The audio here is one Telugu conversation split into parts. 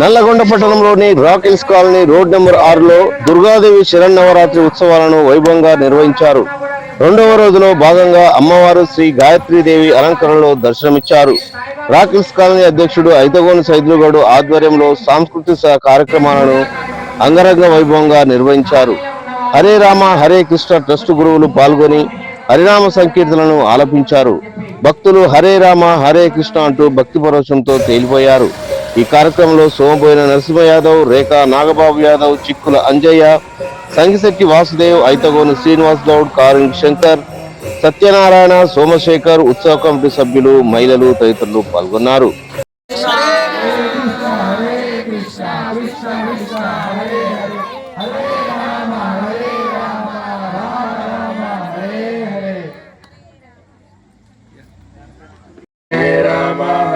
నల్లగొండ పట్టణంలోని rock hills colony road number ఆరులో దుర్గాదేవి శరన్నవరాత్రి ఉత్సవాలను వైభవంగా నిర్వహించారు. రెండవ రోజులో భాగంగా అమ్మవారు శ్రీ గాయత్రీదేవి అలంకరణలో దర్శనమిచ్చారు. రాక్ హిల్స్ కాలనీ అధ్యక్షుడు ఐతగోని సైదులుగౌడు ఆధ్వర్యంలో సాంస్కృతిక కార్యక్రమాలను అంగరంగ వైభవంగా నిర్వహించారు. హరే రామ హరే కృష్ణ ట్రస్ట్ గురువులు పాల్గొని హరినామ సంకీర్తనలను ఆలపించారు. భక్తులు హరే రామ హరే కృష్ణ అంటూ భక్తి పరవశంతో తేలిపోయారు. ఈ కార్యక్రమంలో సోమబోయిన నరసింహ యాదవ్ రేఖా నాగబాబు యాదవ్ చిక్కుల అంజయ్య సంగిశెట్టి వాసుదేవ్ ఐతగోని శ్రీనివాస్ గౌడ్ కారింగ్ శంకర్ సత్యనారాయణ సోమశేఖర్ ఉత్సవ కమిటీ సభ్యులు మహిళలు తదితరులు పాల్గొన్నారు हरे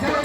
Gracias.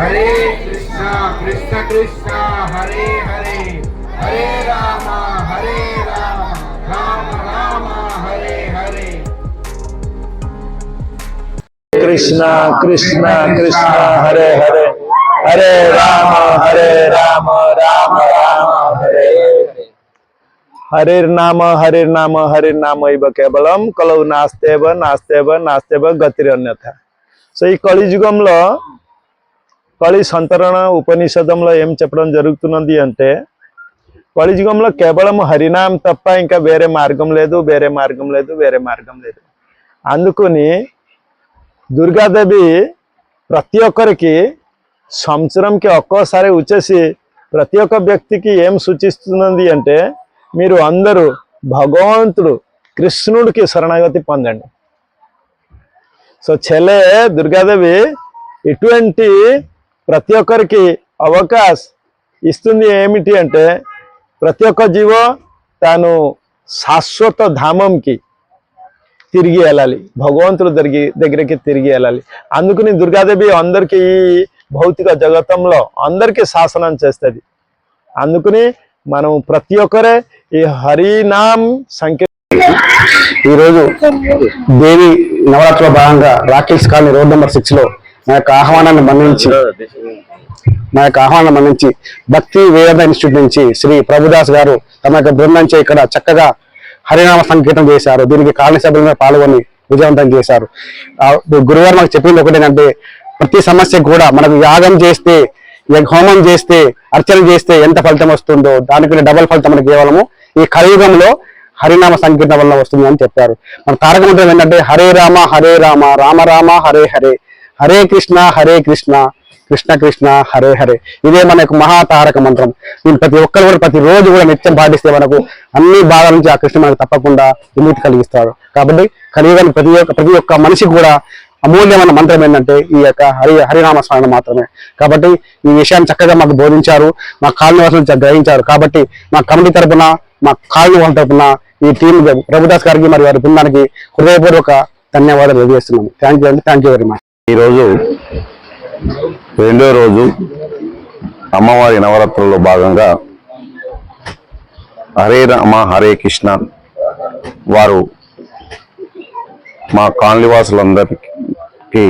हरे कृष्णा कृष्ण कृष्णा हरे हरे हरे राम हरे राम राम राम हरे हरे कृष्ण कृष्ण कृष्ण हरे हरे हरे राम हरे राम राम राम हरे हरे హరిర్నామ హరిర్నామ హరిర్నామ ఇవ కేవలం కలవు నాస్తేవ నాస్తేవ నాస్తేవ గతిరన్యత సో ఈ కలియుగంలో కళి సంతరణ ఉపనిషదంలో ఏం చెప్పడం జరుగుతున్నది అంటే కలియుగంలో కేవలం హరినాం తప్ప ఇంకా వేరే మార్గం లేదు వేరే మార్గం లేదు వేరే మార్గం లేదు. అందుకని దుర్గాదేవి ప్రతి ఒక్కరికి సంవత్సరంకి ఒక్కోసారి వచ్చేసి ప్రతి ఒక్క వ్యక్తికి ఏం సూచిస్తున్నది అంటే మీరు అందరూ భగవంతుడు కృష్ణుడికి శరణాగతి పొందండి. సో చెలే దుర్గాదేవి ఇటువంటి ప్రతి ఒక్కరికి అవకాశం ఇస్తుంది ఏమిటి అంటే ప్రతి ఒక్క జీవో తాను శాశ్వత ధామంకి తిరిగి వెళ్ళాలి. భగవంతుడు దగ్గరికి దగ్గరికి తిరిగి వెళ్ళాలి. అందుకని దుర్గాదేవి అందరికీ ఈ భౌతిక జగతంలో అందరికీ శాసనం చేస్తుంది. అందుకని మనం ప్రతి ఒక్కరే ఈ హరినామ్ సంఖ్య ఈరోజు దేవి నవరాత్రిలో భాగంగా రాకేష్ కాలనీ రోడ్ నెంబర్ సిక్స్లో నా యొక్క ఆహ్వానాన్ని మన్నించి నా యొక్క ఆహ్వానాన్ని మన్నించి భక్తి వేద ఇన్స్టిట్యూట్ నుంచి శ్రీ ప్రభుదాస్ గారు తమ యొక్క బృందంచే ఇక్కడ చక్కగా హరినామ సంకీర్తం చేశారు. దీనికి కాలనీ సభ్యులుగా పాల్గొని విజయవంతం చేశారు. గురువారు మాకు చెప్పింది ఒకటేనంటే ప్రతి సమస్యకు కూడా మనకు యాగం చేస్తే హోమం చేస్తే అర్చన చేస్తే ఎంత ఫలితం వస్తుందో దానికి డబల్ ఫలితం మనకి కేవలము ఈ కలియుగంలో హరినామ సంకీర్తన వల్ల వస్తుంది అని చెప్పారు. మన తారక మంత్రం ఏంటంటే హరే రామ హరే రామ రామ రామ హరే హరే. హరే కృష్ణ హరే కృష్ణ కృష్ణ కృష్ణ హరే హరే. ఇదే మనకు మహాతారక మంత్రం. దీన్ని ప్రతి ఒక్కరు కూడా ప్రతి రోజు కూడా నిత్యం పాటిస్తే మనకు అన్ని బాధల నుంచి ఆ కృష్ణ మనకు తప్పకుండా విముక్తి కలిగిస్తాడు. కాబట్టి కలియుగాని ప్రతి ఒక్క ప్రతి ఒక్క మనిషికి కూడా అమూల్యమైన మంత్రం ఏంటంటే ఈ యొక్క హరి హరినామ స్మరణ మాత్రమే. కాబట్టి ఈ విషయాన్ని చక్కగా మాకు బోధించారు మా కాలనివాసులు గ్రహించారు. కాబట్టి మా కమిటీ తరపున మా కాలనివాసుల తరపున ఈ టీం ప్రభుదాస్ గారికి మరి వారి బృందానికి హృదయపూర్వక ధన్యవాదాలు తెలియజేస్తున్నాము. థ్యాంక్ యూ అండి. థ్యాంక్ యూ వెరీ మచ్ ఈరోజు రెండో రోజు అమ్మవారి నవరాత్రుల్లో భాగంగా హరే రామ హరే కృష్ణ వారు మా కాలనివాసులందరికీ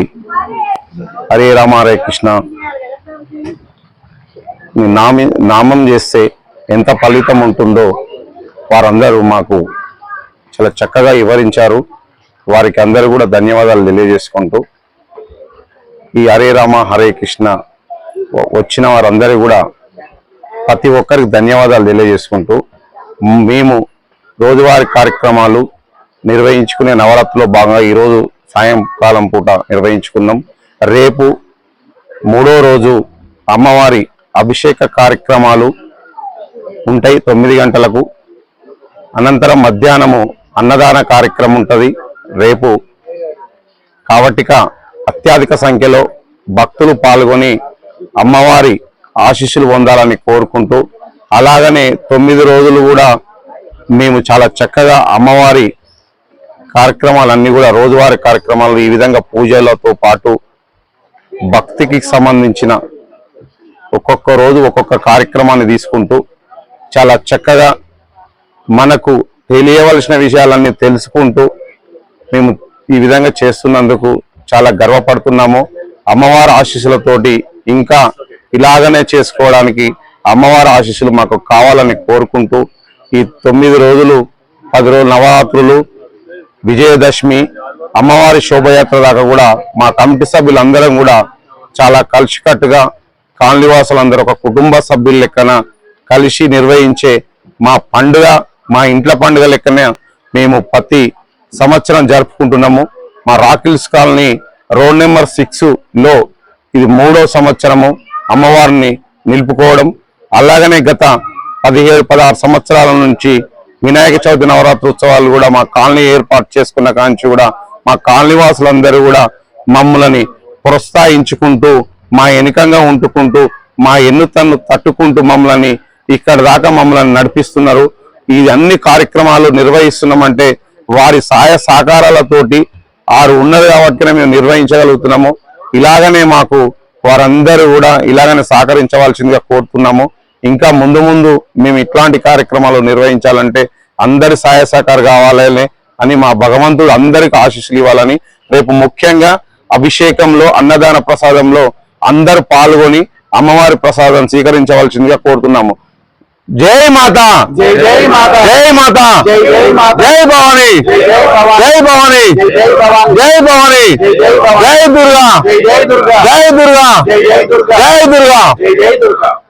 హరే రామ హరే కృష్ణ నామి నామం చేస్తే ఎంత ఫలితం ఉంటుందో వారందరూ మాకు చాలా చక్కగా వివరించారు. వారికి అందరూ కూడా ధన్యవాదాలు తెలియజేసుకుంటూ ఈ హరే రామ హరే కృష్ణ వచ్చిన వారందరూ కూడా ప్రతి ఒక్కరికి ధన్యవాదాలు తెలియజేసుకుంటూ మేము రోజువారీ కార్యక్రమాలు నిర్వహించుకునే నవరాత్రిలో భాగంగా ఈరోజు సాయంకాలం పూట నిర్వహించుకున్నాం రేపు మూడో రోజు అమ్మవారి అభిషేక కార్యక్రమాలు ఉంటాయి తొమ్మిది గంటలకు. అనంతరం మధ్యాహ్నము అన్నదాన కార్యక్రమం ఉంటుంది. రేపు కాబట్టిక అత్యధిక సంఖ్యలో భక్తులు పాల్గొని అమ్మవారి ఆశీస్సులు పొందాలని కోరుకుంటూ అలాగనే తొమ్మిది రోజులు కూడా మేము చాలా చక్కగా అమ్మవారి కార్యక్రమాలన్నీ కూడా రోజువారీ కార్యక్రమాలు ఈ విధంగా పూజలతో పాటు భక్తికి సంబంధించిన ఒక్కొక్క రోజు ఒక్కొక్క కార్యక్రమాన్ని తీసుకుంటూ చాలా చక్కగా మనకు తెలియవలసిన విషయాలన్నీ తెలుసుకుంటూ మేము ఈ విధంగా చేస్తున్నందుకు చాలా గర్వపడుతున్నాము. అమ్మవారి ఆశీస్సులతోటి ఇంకా ఇలాగనే చేసుకోవడానికి అమ్మవారి ఆశీస్సులు మాకు కావాలని కోరుకుంటూ ఈ తొమ్మిది రోజులు పది రోజులు నవరాత్రులు విజయదశమి అమ్మవారి శోభయాత్ర దాకా కూడా మా కమిటీ సభ్యులందరం కూడా చాలా కలిసికట్టుగా కాలనివాసులందరూ ఒక కుటుంబ సభ్యుల లెక్కన కలిసి నిర్వహించే మా పండుగ మా ఇంట్ల పండుగ లెక్కనే మేము ప్రతి సంవత్సరం జరుపుకుంటున్నాము. మా రాకిల్స్ కాలనీ రోడ్ నెంబర్ సిక్స్లో ఇది మూడో సంవత్సరము అమ్మవారిని నిలుపుకోవడం. అలాగనే గత పదిహేడు పదహారు సంవత్సరాల నుంచి వినాయక చవితి నవరాత్రి ఉత్సవాలు కూడా మా కాలనీ ఏర్పాటు చేసుకున్న కాంచి కూడా మా కాలనీ వాసులందరూ కూడా మమ్మల్ని ప్రోత్సహించుకుంటూ మా వెనుకంగా ఉంటుకుంటూ మా ఎన్నుతన్ను తట్టుకుంటూ మమ్మల్ని ఇక్కడ దాకా మమ్మల్ని నడిపిస్తున్నారు. ఈ అన్ని కార్యక్రమాలు నిర్వహిస్తున్నామంటే వారి సహాయ సహకారాలతోటి ఆరు ఉన్నది కాబట్టి మేము నిర్వహించగలుగుతున్నాము. ఇలాగనే మాకు వారందరూ కూడా ఇలాగనే సహకరించవలసిందిగా కోరుతున్నాము. ఇంకా ముందు ముందు మేము ఇట్లాంటి కార్యక్రమాలు నిర్వహించాలంటే అందరి సహాయ సహకారం కావాలని అని మా భగవంతుడు అందరికి ఆశీస్సులు ఇవ్వాలని రేపు ముఖ్యంగా అభిషేకంలో అన్నదాన ప్రసాదంలో అందరూ పాల్గొని అమ్మవారి ప్రసాదం స్వీకరించవలసిందిగా కోరుతున్నాము. జై మాత. జై మాత. జై మాత. జై భవాని. జై భవాని. జై భవాని. జై దుర్గా. జై దుర్గా. జై దుర్గా. జై దుర్గా.